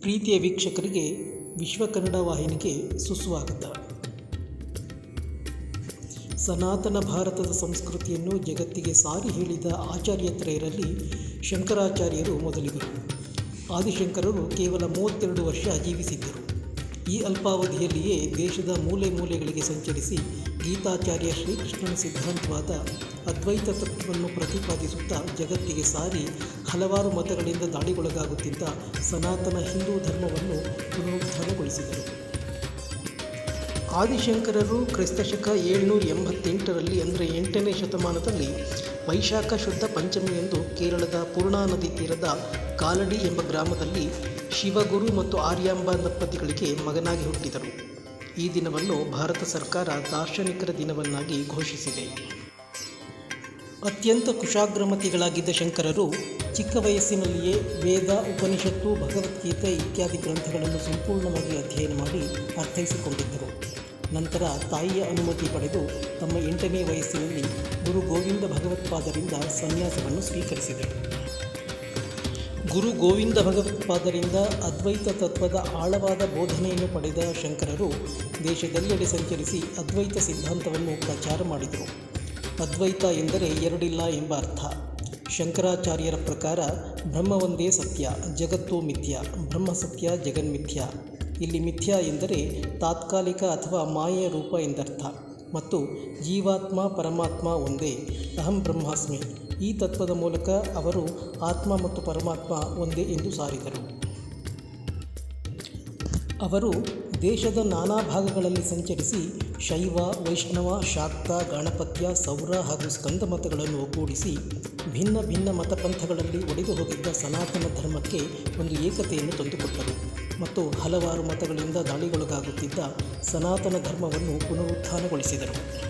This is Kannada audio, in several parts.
ಪ್ರೀತಿಯ ವೀಕ್ಷಕರಿಗೆ ವಿಶ್ವ ಕನ್ನಡ ವಾಹಿನಿಗೆ ಸುಸ್ವಾಗತ. ಸನಾತನ ಭಾರತದ ಸಂಸ್ಕೃತಿಯನ್ನು ಜಗತ್ತಿಗೆ ಸಾರಿ ಹೇಳಿದ ಆಚಾರ್ಯತ್ರಯರಲ್ಲಿ ಶಂಕರಾಚಾರ್ಯರು ಮೊದಲಿಗರು. ಆದಿಶಂಕರರು ಕೇವಲ ಮೂವತ್ತೆರಡು ವರ್ಷ ಜೀವಿಸಿದ್ದರು. ಈ ಅಲ್ಪಾವಧಿಯಲ್ಲಿಯೇ ದೇಶದ ಮೂಲೆ ಮೂಲೆಗಳಿಗೆ ಸಂಚರಿಸಿ ಗೀತಾಚಾರ್ಯ ಶ್ರೀಕೃಷ್ಣನ ಸಿದ್ಧಾಂತವಾದ ಅದ್ವೈತ ತತ್ವವನ್ನು ಪ್ರತಿಪಾದಿಸುತ್ತಾ ಜಗತ್ತಿಗೆ ಸಾರಿ ಹಲವಾರು ಮತಗಳಿಂದ ದಾಳಿಗೊಳಗಾಗುತ್ತಿದ್ದ ಸನಾತನ ಹಿಂದೂ ಧರ್ಮವನ್ನು ಪುನರುತ್ಥಾನಗೊಳಿಸಿದರು ಆದಿಶಂಕರರು ಕ್ರಿಸ್ತಶಕ ಏಳ್ನೂರ ಎಂಬತ್ತೆಂಟರಲ್ಲಿ ಅಂದರೆ ಎಂಟನೇ ಶತಮಾನದಲ್ಲಿ ವೈಶಾಖ ಶುದ್ಧ ಪಂಚಮಿಯಂದು ಕೇರಳದ ಪೂರ್ಣಾ ನದಿ ತೀರದ ಕಾಲಡಿ ಎಂಬ ಗ್ರಾಮದಲ್ಲಿ ಶಿವಗುರು ಮತ್ತು ಆರ್ಯಾಂಬ ದಂಪತಿಗಳಿಗೆ ಮಗನಾಗಿ ಹುಟ್ಟಿದರು. ಈ ದಿನವನ್ನು ಭಾರತ ಸರ್ಕಾರ ದಾರ್ಶನಿಕರ ದಿನವನ್ನಾಗಿ ಘೋಷಿಸಿದೆ. ಅತ್ಯಂತ ಕುಶಾಗ್ರಮತಿಗಳಾಗಿದ್ದ ಶಂಕರರು ಚಿಕ್ಕ ವಯಸ್ಸಿನಲ್ಲಿಯೇ ವೇದ, ಉಪನಿಷತ್ತು, ಭಗವದ್ಗೀತೆ ಇತ್ಯಾದಿ ಗ್ರಂಥಗಳನ್ನು ಸಂಪೂರ್ಣವಾಗಿ ಅಧ್ಯಯನ ಮಾಡಿ ಅರ್ಥೈಸಿಕೊಂಡಿದ್ದರು. ನಂತರ ತಾಯಿಯ ಅನುಮತಿ ಪಡೆದು ತಮ್ಮ ಎಂಟನೇ ವಯಸ್ಸಿನಲ್ಲಿ ಗುರು ಗೋವಿಂದ ಭಗವತ್ಪಾದರಿಂದ ಸನ್ಯಾಸವನ್ನು ಸ್ವೀಕರಿಸಿದರು. ಗುರು ಗೋವಿಂದ ಭಗವತ್ಪಾದರಿಂದ ಅದ್ವೈತ ತತ್ವದ ಆಳವಾದ ಬೋಧನೆಯನ್ನು ಪಡೆದ ಶಂಕರರು ದೇಶದೆಲ್ಲೆಡೆ ಸಂಚರಿಸಿ ಅದ್ವೈತ ಸಿದ್ಧಾಂತವನ್ನು ಪ್ರಚಾರ ಮಾಡಿದರು. ಅದ್ವೈತ ಎಂದರೆ ಎರಡಿಲ್ಲ ಎಂಬ ಅರ್ಥ. ಶಂಕರಾಚಾರ್ಯರ ಪ್ರಕಾರ ಬ್ರಹ್ಮವೊಂದೇ ಸತ್ಯ, ಜಗತ್ತು ಮಿಥ್ಯ, ಬ್ರಹ್ಮ ಸತ್ಯ ಜಗನ್ಮಿಥ್ಯ ಇಲ್ಲಿ ಮಿಥ್ಯ ಎಂದರೆ ತಾತ್ಕಾಲಿಕ ಅಥವಾ ಮಾಯೆಯ ರೂಪ ಎಂದರ್ಥ. ಮತ್ತು ಜೀವಾತ್ಮ ಪರಮಾತ್ಮ ಒಂದೇ, ಅಹಂ ಬ್ರಹ್ಮಾಸ್ಮಿ. ಈ ತತ್ವದ ಮೂಲಕ ಅವರು ಆತ್ಮ ಮತ್ತು ಪರಮಾತ್ಮ ಒಂದೇ ಎಂದು ಸಾರಿದರು. ಅವರು ದೇಶದ ನಾನಾ ಭಾಗಗಳಲ್ಲಿ ಸಂಚರಿಸಿ ಶೈವ, ವೈಷ್ಣವ, ಶಾಕ್ತ, ಗಣಪತ್ಯ, ಸೌರ ಹಾಗೂ ಸ್ಕಂದ ಮತಗಳನ್ನು ಒಗ್ಗೂಡಿಸಿ ಭಿನ್ನ ಭಿನ್ನ ಮತಪಂಥಗಳಲ್ಲಿ ಒಡೆದು ಹೋಗಿದ್ದ ಸನಾತನ ಧರ್ಮಕ್ಕೆ ಒಂದು ಏಕತೆಯನ್ನು ತಂದುಕೊಟ್ಟರು. ಮತ್ತು ಹಲವಾರು ಮತಗಳಿಂದ ದಾಳಿಗೊಳಗಾಗುತ್ತಿದ್ದ ಸನಾತನ ಧರ್ಮವನ್ನು ಪುನರುತ್ಥಾನಗೊಳಿಸಿದರು.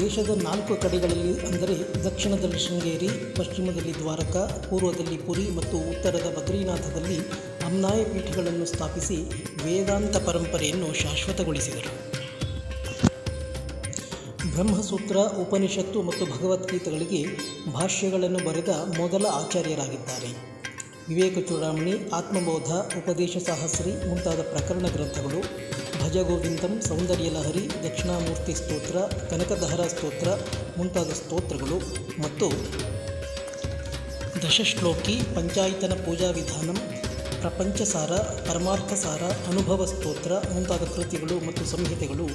ದೇಶದ ನಾಲ್ಕು ಕಡೆಗಳಲ್ಲಿ ಅಂದರೆ ದಕ್ಷಿಣದಲ್ಲಿ ಶೃಂಗೇರಿ, ಪಶ್ಚಿಮದಲ್ಲಿ ದ್ವಾರಕ, ಪೂರ್ವದಲ್ಲಿ ಪುರಿ ಮತ್ತು ಉತ್ತರದ ಬದ್ರಿನಾಥದಲ್ಲಿ ಅಮ್ನಾಯ ಪೀಠಗಳನ್ನು ಸ್ಥಾಪಿಸಿ ವೇದಾಂತ ಪರಂಪರೆಯನ್ನು ಶಾಶ್ವತಗೊಳಿಸಿದರು. ಬ್ರಹ್ಮಸೂತ್ರ, ಉಪನಿಷತ್ತು ಮತ್ತು ಭಗವದ್ಗೀತೆಗಳಿಗೆ ಭಾಷ್ಯಗಳನ್ನು ಬರೆದ ಮೊದಲ ಆಚಾರ್ಯರಾಗಿದ್ದಾರೆ. ವಿವೇಕ ಚೂಡಾಮಣಿ ಆತ್ಮಬೋಧ, ಉಪದೇಶ ಸಾಹಸ್ರಿ ಮುಂತಾದ ಪ್ರಕರಣ ಗ್ರಂಥಗಳು ಭಜಗೋವಿಂದಂ ಸೌಂದರ್ಯ ಲಹರಿ ದಕ್ಷಿಣಾಮೂರ್ತಿ ಸ್ತೋತ್ರ, ಕನಕದಹರ ಸ್ತೋತ್ರ ಮುಂತಾದ ಸ್ತೋತ್ರಗಳು ಮತ್ತು ದಶಶ್ಲೋಕಿ ಪಂಚಾಯತನ ಪೂಜಾ ವಿಧಾನಂ, ಪ್ರಪಂಚಸಾರ, ಪರಮಾರ್ಥಸಾರ, ಅನುಭವ ಸ್ತೋತ್ರ ಮುಂತಾದ ಕೃತಿಗಳು ಮತ್ತು ಸಂಹಿತೆಗಳು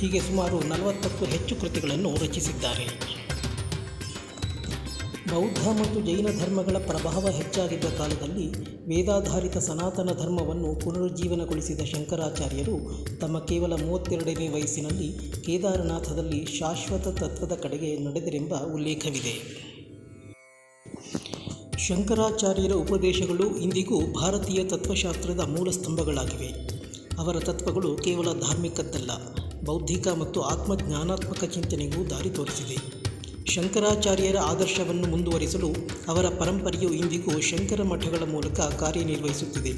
ಹೀಗೆ ಸುಮಾರು ನಲವತ್ತಕ್ಕೂ ಹೆಚ್ಚು ಕೃತಿಗಳನ್ನು ರಚಿಸಿದ್ದಾರೆ. ಬೌದ್ಧ ಮತ್ತು ಜೈನ ಧರ್ಮಗಳ ಪ್ರಭಾವ ಹೆಚ್ಚಾಗಿದ್ದ ಕಾಲದಲ್ಲಿ ವೇದಾಧಾರಿತ ಸನಾತನ ಧರ್ಮವನ್ನು ಪುನರುಜ್ಜೀವನಗೊಳಿಸಿದ ಶಂಕರಾಚಾರ್ಯರು ತಮ್ಮ ಕೇವಲ ಮೂವತ್ತೆರಡನೇ ವಯಸ್ಸಿನಲ್ಲಿ ಕೇದಾರನಾಥದಲ್ಲಿ ಶಾಶ್ವತ ತತ್ವದ ಕಡೆಗೆ ನಡೆದರೆಂಬ ಉಲ್ಲೇಖವಿದೆ. ಶಂಕರಾಚಾರ್ಯರ ಉಪದೇಶಗಳು ಇಂದಿಗೂ ಭಾರತೀಯ ತತ್ವಶಾಸ್ತ್ರದ ಮೂಲ ಸ್ತಂಭಗಳಾಗಿವೆ. ಅವರ ತತ್ವಗಳು ಕೇವಲ ಧಾರ್ಮಿಕದ್ದಲ್ಲ, ಬೌದ್ಧಿಕ ಮತ್ತು ಆತ್ಮಜ್ಞಾನಾತ್ಮಕ ಚಿಂತನೆಗೂ ದಾರಿ ತೋರಿಸಿದೆ. ಶಂಕರಾಚಾರ್ಯರ ಆದರ್ಶವನ್ನು ಮುಂದುವರಿಸಲು ಅವರ ಪರಂಪರೆಯು ಇಂದಿಗೂ ಶಂಕರ ಮಠಗಳ ಮೂಲಕ ಕಾರ್ಯನಿರ್ವಹಿಸುತ್ತಿದೆ.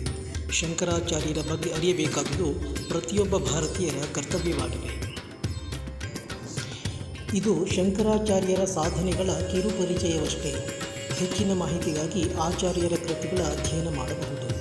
ಶಂಕರಾಚಾರ್ಯರ ಬಗ್ಗೆ ಅರಿಯಬೇಕಾದುದು ಪ್ರತಿಯೊಬ್ಬ ಭಾರತೀಯರ ಕರ್ತವ್ಯವಾಗಿದೆ. ಇದು ಶಂಕರಾಚಾರ್ಯರ ಸಾಧನೆಗಳ ಕಿರುಪರಿಚಯವಷ್ಟೇ. ಹೆಚ್ಚಿನ ಮಾಹಿತಿಗಾಗಿ ಆಚಾರ್ಯರ ಕೃತಿಗಳ ಅಧ್ಯಯನ ಮಾಡಬಹುದು.